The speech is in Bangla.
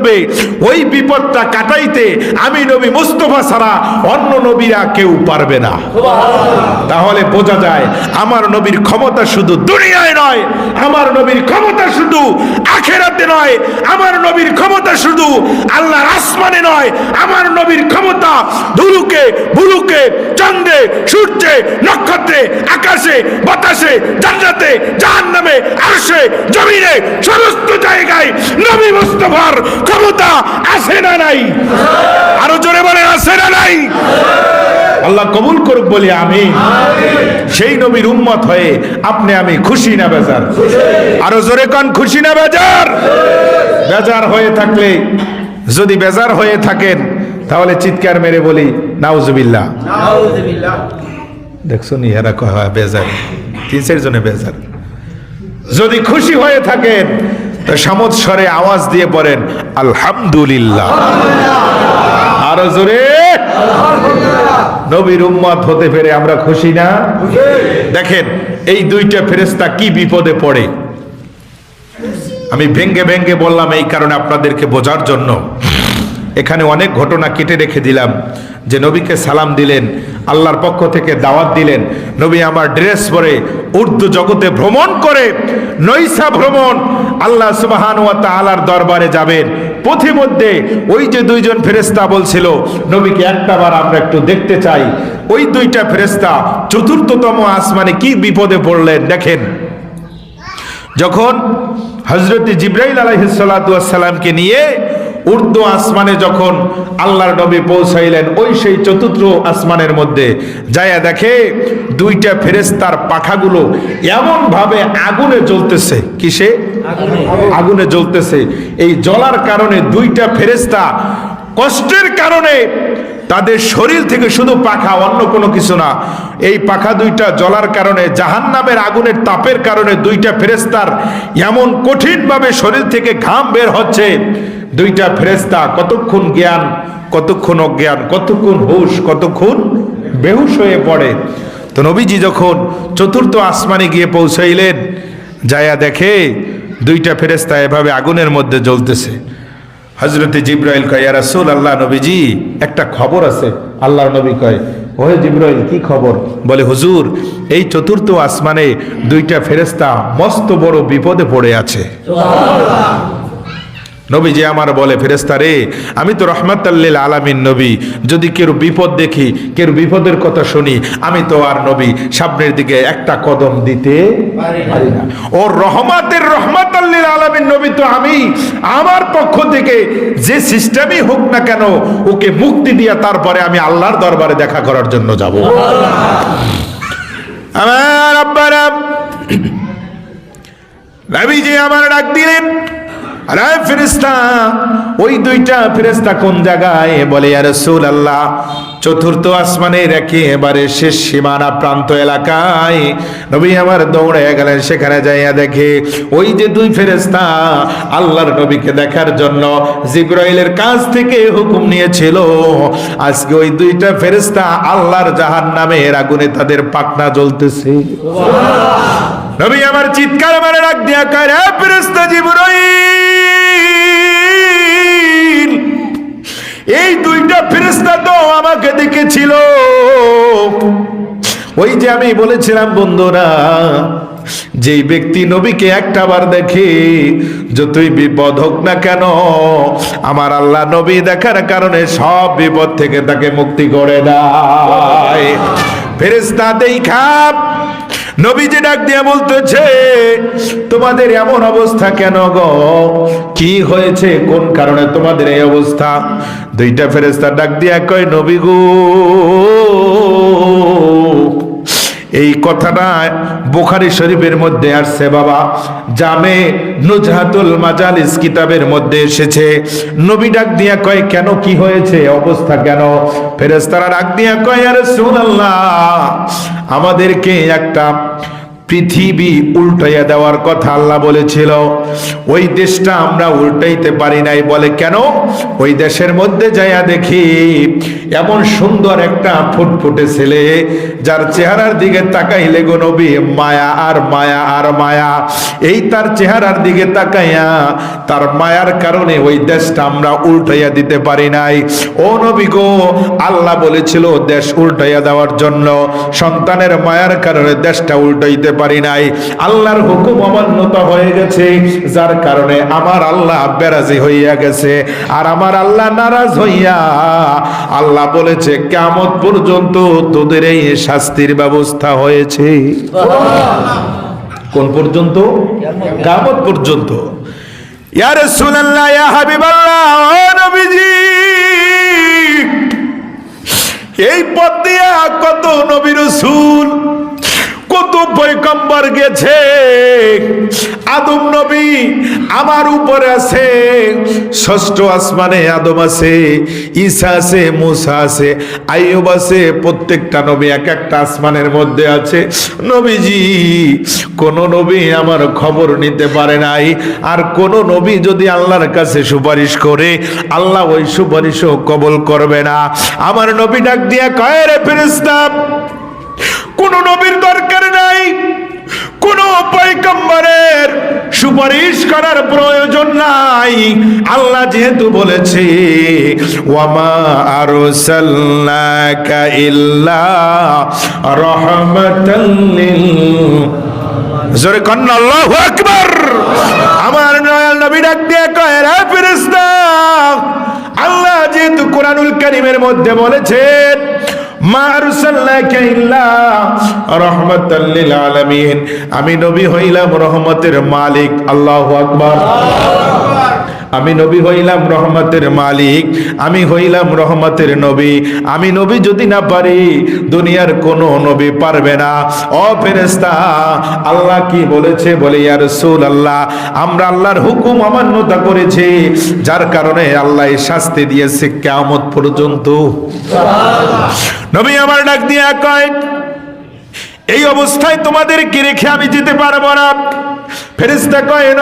করবে, ওই বিপদটা কাটাইতে আমি নবী মুস্তফা ছাড়া অন্য নবীরা কেউ পারবে না। তাহলে বোঝা যায়, আমার নবীর ক্ষমতা শুধু দুনিয়ায় নয়, আমার নবীর ক্ষমতা শুধু আখেরাতে নয়, আমার নবীর ক্ষমতা শুধু আল্লাহর আসমানে নয়, আমার নবীর ক্ষমতা ধুলুকে, বুলুকে চন্দ্রে সূর্যে, নক্ষত্রে, আকাশে, বাতাসে, জান্নাতে, জাহান্নামে, আরশে, জমিনে জায়গায় নবী মুস্তফার ক্ষমতা আছে না নাই? আরও জোরে বলে আছে না নাই? আল্লাহ কবুল করুক বলি আমি সেই নবীর উম্মত হয়ে আপনি আমি খুশি না বেজার? আরও জোরে কন খুশি না বেজার? বেজার হয়ে থাকলে যদি বেজার হয়ে থাকেন তাহলে চিৎকার মেরে বলি নাউজুবিল্লাহ। দেখছ নি এরা কয় বেজার। তিন চার জনে বেজার। যদি খুশি হয়ে থাকেন তো সামত স্বরে আওয়াজ দিয়ে পড়েন আলহামদুলিল্লাহ। আরও জোরে। নবীর উম্মত হতে পেরে আমরা খুশি না? দেখেন, এই দুইটা ফেরেস্তা কি বিপদে পড়ে? আমি ভেঙ্গে ভেঙ্গে বললাম, এই কারণে আপনাদেরকে বোঝার জন্য এখানে অনেক ঘটনা কেটে রেখে দিলাম যে নবীকে সালাম দিলেন, আল্লাহর পক্ষ থেকে দাওয়াত দিলেন, নবী আমার ড্রেস পরে উর্দু জগতে ভ্রমণ করে নৈসা ভ্রমণ আল্লাহ সুবাহান ওয়া তাআলার দরবারে যাবেন। পথিমধ্যে ওই যে দুইজন ফেরেস্তা বলছিল, নবীকে একটাবার আমরা একটু দেখতে চাই। ওই দুইটা ফেরেস্তা চতুর্থতম আসমানে কি বিপদে পড়লেন দেখেন। যখন হজরত জিব্রাইল আলাইহিসালামকে নিয়ে উর্দু আসমানে যখন আল্লাহর নবী পৌঁছাইলেন, ওই সেই চতুর্থ আসমানের মধ্যে যায়া দেখে দুইটা ফেরেস্তার পাখাগুলো এমন ভাবে আগুনে জ্বলতেছে। কিসে? আগুনে জ্বলতেছে। এই জ্বলার কারণে দুইটা ফেরেস্তা কষ্টের কারণে তাদের শরীর থেকে শুধু পাখা, অন্য কোনো কিছু না। এই পাখা দুইটা জ্বলার কারণে জাহান নামের আগুনের তাপের কারণে দুইটা ফেরেস্তার এমন কঠিনভাবে শরীর থেকে ঘাম বের হচ্ছে। দুইটা ফেরেস্তা কতক্ষণ জ্ঞান, কতক্ষণ অজ্ঞান, কতক্ষণ হুশ, কতক্ষণ বেহুশ হয়ে পড়ে। তো নবীজি যখন চতুর্থ আসমানে গিয়ে পৌঁছাইলেন, যায়া দেখে দুইটা ফেরেস্তা এভাবে আগুনের মধ্যে জ্বলতেছে। হজরতে জিব্রাইল কয়, ইয়া আল্লাহ নবীজি, একটা খবর আছে। আল্লাহ নবী কয়, ওহে জিব্রাইল, কি খবর? বলে, হুজুর, এই চতুর্থ আসমানে দুইটা ফেরেস্তা মস্ত বড় বিপদে পড়ে আছে। নবী যে আমার বলে ফেরেস্তারে আমি তো রহমাতাল্লিল আলামিন নবী। যদি কেউ বিপদ দেখি, কেউ বিপদের কথা শুনি, আমি তো আর নবী সামনের দিকে একটা কদম দিতে পারি না। ও রহমাতের রহমাতাল্লিল আলামিন নবী তো আমি। আমার পক্ষ থেকে যে সিস্টেমই হোক না কেন, ওকে মুক্তি দিয়া তারপরে আমি আল্লাহর দরবারে দেখা করার জন্য যাব। আমার আব্বারা নবীজি আমার ডাক দিলেন। আরে ফেরেস্তা ওই দুইটা ফেরেস্তা কোন জায়গায়? বলে আর রসুল আল্লাহ চতুর্থ আসমানের একেবারে শেষ সীমানা প্রান্ত এলাকায় নবী আমার দৌড়ে গেলেন সেখানে যাইয়া দেখে ওই যে দুই ফেরেস্তা আল্লাহর নবীকে দেখার জন্য জিব্রাইলের কাছ থেকে হুকুম নিয়েছিল। আজকে ওই দুইটা ফেরেস্তা আল্লাহর জাহান নামের আগুনে তাদের পাকনা জ্বলতেছে। নবী আমার চিৎকার মারে রাখ দিয়া কয় হে ফেরেশতা জিবরাইল এই দুইটা ফেরেশতা তো আমাকে দেখেছিল। ওই যে আমি বলেছিলাম, বন্ধুরা, যেই ব্যক্তি নবীকে একটা বার দেখে, যতই বিপদ হোক না কেন, আমার আল্লাহ নবী দেখার কারণে সব বিপদ থেকে তাকে মুক্তি করে দেয়। ফেরেস্তা দেই খাপ নবীজি ডাক দিয়ে বলতেছে, তোমাদের এমন অবস্থা কেন গো? কি হয়েছে? কোন কারণে তোমাদের এই অবস্থা? দুইটা ফেরেস্তা ডাক দিয়া কয়, নবী গো এই কথাটা বোখারি শরীফের মধ্যে আসছে, বাবা। জামে নুজহাতুল মাজালিস কিতাবের মধ্যে এসেছে, নবী ডাক দিয়া কয়, কেন কি হয়েছে? অবস্থা কেন? ফেরেস্তারা ডাক দিয়া কয় আরে রাসূলুল্লাহ, আমাদেরকে একটা পৃথিবী উল্টাইয়া দেওয়ার কথা আল্লাহ বলেছিল। ওই দেশটা আমরা উল্টাইতে পারি নাই বলে কেন? ওই দেশের মধ্যে যাইয়া দেখি এমন সুন্দর একটা ফুটফুটে ছেলে, যার চেহারার দিকে তাকাইলে গো নবী, মায়া আর মায়া আর মায়া। এই তার চেহারার দিকে তাকাইয়া তার মায়ার কারণে ওই দেশটা আমরা উল্টাইয়া দিতে পারি নাই। ও নবী গো, আল্লাহ বলেছিল দেশ উল্টাইয়া দেওয়ার জন্য। সন্তানের মায়ার কারণে দেশটা উল্টাইতে পারি নাই। আল্লাহর হুকুম অমান্যতা হয়ে গেছে, যার কারণে আমার আল্লাহ বেরাজি হইয়া গেছে। আর আমার আল্লাহ নারাজ হইয়া আল্লাহ বলেছে কেমন পর্যন্ত তোদের এই শাস্তির ব্যবস্থা হয়েছে। কোন পর্যন্ত? কামত পর্যন্ত। ইয়া এই পথ দিয়া কত নবী রসুল? পয়কম্বর গেছে। আদম নবী আমার উপরে আছে। ষষ্ঠ আসমানে আদম আছে, ঈসা আছে, মুসা আছে, আইয়ুব আছে, প্রত্যেকটা নবী এক একটা আসমানের মধ্যে আছে। নবীজি, কোন নবী আমার খবর নিতে পারে নাই। আর কোন নবী যদি আল্লাহর কাছে সুপারিশ করে, আল্লাহ ওই সুপারিশও কবল করবে না। আমার নবী ডাক দিয়া, কয় রে ফেরেস্তা কোন নবীর দরকার পয়গম্বরের সুপারিশ করার প্রয়োজন নাই। আল্লাহ যেহেতু বলেছে আমার নয়াল নবী ডাক দিয়ে আল্লাহ যেহেতু কোরআনুল কারীমের মধ্যে বলেছেন আমি নবী হইলাম রহমতের মালিক আল্লাহ আকবার। আমি নবী হইলাম রহমতের মালিক, আমি হইলাম রহমতের নবী। আমি নবী যদি না পারি, দুনিয়ার কোনো নবী পারবে না। ও ফেরেস্তা আল্লাহ কি বলেছে? বলে ইয়ার সুল আল্লাহ আমরা আল্লাহর হুকুম অমান্যতা করেছি, যার কারণে আল্লাহ শাস্তি দিয়েছে কেমত পর্যন্ত। নবী আমার ডাক দিয়ে কয় এই অবস্থায় তোমাদেরকে রেখে আমি যেতে পারব না? ফেরেস্তা কয়